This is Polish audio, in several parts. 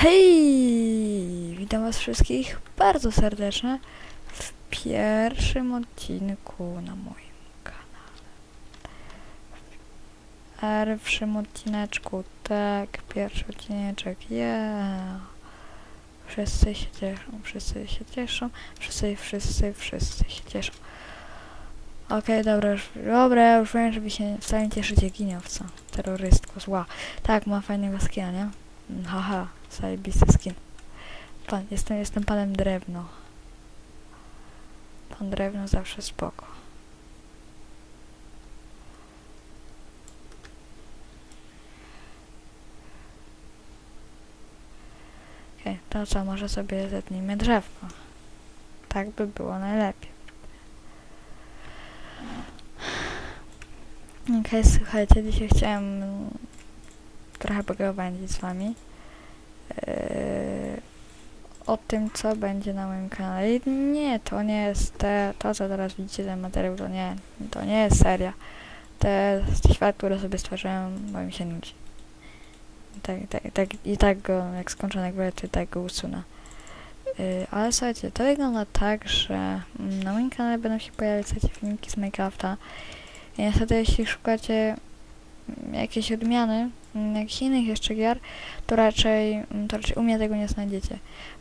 Hej! Witam was wszystkich bardzo serdecznie w pierwszym odcinku na moim kanale. Pierwszym odcineczku, tak, pierwszy odcineczek, yeah! Wszyscy się cieszą, wszyscy się cieszą, wszyscy, wszyscy, wszyscy się cieszą. Okej, dobra, już, dobra, już wiem, że wy się wcale nie cieszycie giniowca, terrorystko, zła. Tak, ma fajnego skina, nie? Haha, zajebisty skin. Pan, jestem, jestem panem drewno. Pan drewno zawsze spoko. Okej, to co, może sobie zetnijmy drzewko. Tak by było najlepiej. Okej, słuchajcie, dzisiaj chciałem trochę pogawędzić z wami o tym, co będzie na moim kanale. I nie, to nie jest te, to, co teraz widzicie, ten materiał, to nie, to nie jest seria. Jest świat, który sobie stworzyłem, bo mi się nudzi. I tak, tak, tak, i tak go, jak skończę nagrywać, to i tak go usunę. Yy, ale słuchajcie, to wygląda tak, że mm, na moim kanale będą się pojawiać słuchajcie, filmiki z Minecrafta. I niestety, jeśli szukacie mm, jakiejś odmiany, jakichś innych jeszcze gier, to raczej, mm, to raczej u mnie tego nie znajdziecie.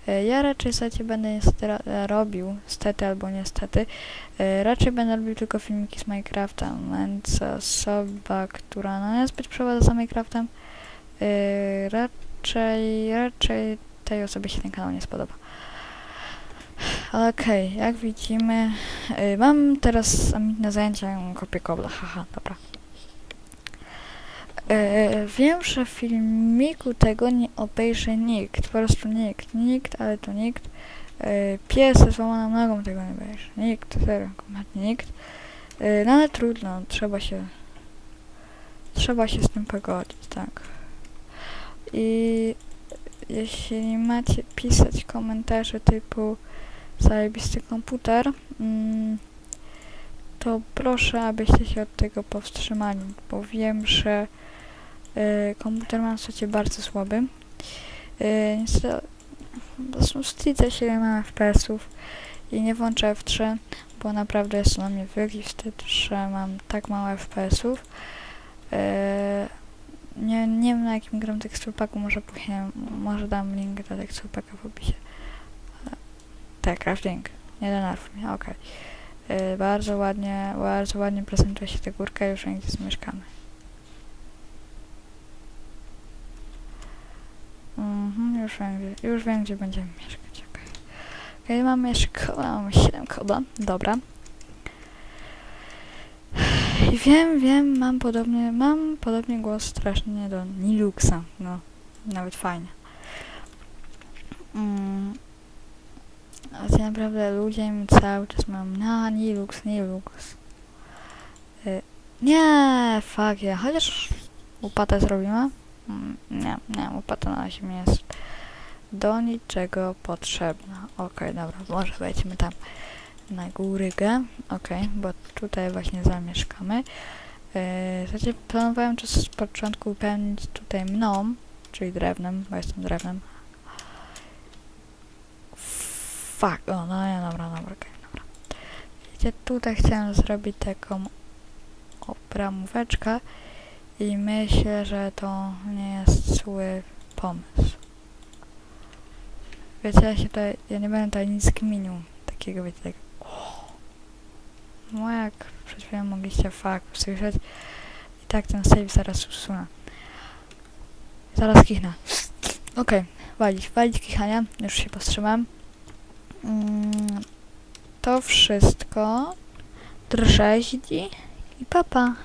E, Ja raczej, słuchajcie, będę niestety e, robił, stety albo niestety, e, raczej będę robił tylko filmiki z Minecrafta, więc osoba, która no niezbyt przewadza za Minecraftem, raczej, raczej tej osobie się ten kanał nie spodoba. Ale okej, jak widzimy, mam teraz ambitne zajęcia, kopię kobla, haha, dobra. Y, wiem, że filmiku tego nie obejrzy nikt, po prostu nikt, nikt, ale to nikt. Y, pies ze złamaną nogą tego nie obejrzy, nikt, serio, kompletnie nikt. Y, no ale trudno, trzeba się, trzeba się z tym pogodzić, tak. I jeśli macie pisać komentarze typu zajebisty komputer, mm, to proszę, abyście się od tego powstrzymali, bo wiem, że komputer mam w słuchajcie bardzo słaby. Prostu wstydzę się, ile mam FPS-ów i nie włączę F3, bo naprawdę jest dla mnie wielki wstyd, że mam tak mało FPS-ów. Y, nie, nie wiem na jakim gram teksturpaku, może później, może dam link do teksturpaka w opisie. Tak, crafting. Nie denerwuj mnie, okej. Yy, bardzo ładnie, bardzo ładnie prezentuje się ta górka, już wiem gdzie zamieszkamy. Mhm, już wiem, już wiem gdzie będziemy mieszkać, okej. Okay. mamy szkołę, mamy 7 koda, dobra. I wiem, wiem, mam podobny, mam podobnie głos strasznie do Niluxa, no, nawet fajnie. Mm. A tak naprawdę ludzie mi cały czas mam na Nilux, Nilux. Y, nie, fuck ja, chociaż łopatę zrobimy. Mm, nie, nie, łopata na razie jest do niczego potrzebna. Okej, dobra, może wejdźmy tam na górygę. Okej, bo tutaj właśnie zamieszkamy. Yy, znaczy planowałem czas z początku wypełnić tutaj mną, czyli drewnem, bo jestem drewnem, Fuck, o no nie, dobra, dobra, okej, dobra. Wiecie, tutaj chciałem zrobić taką obramóweczkę i myślę, że to nie jest zły pomysł. Wiecie, ja się tutaj, ja nie będę tutaj nic kminił, takiego, wiecie, tak, no jak przed chwilą mogliście fuck usłyszeć i tak ten save zaraz usunę. Zaraz kichnę. Okej, walić, walić kichania, już się powstrzymałem. Mm, to wszystko. Drżeździ i papa.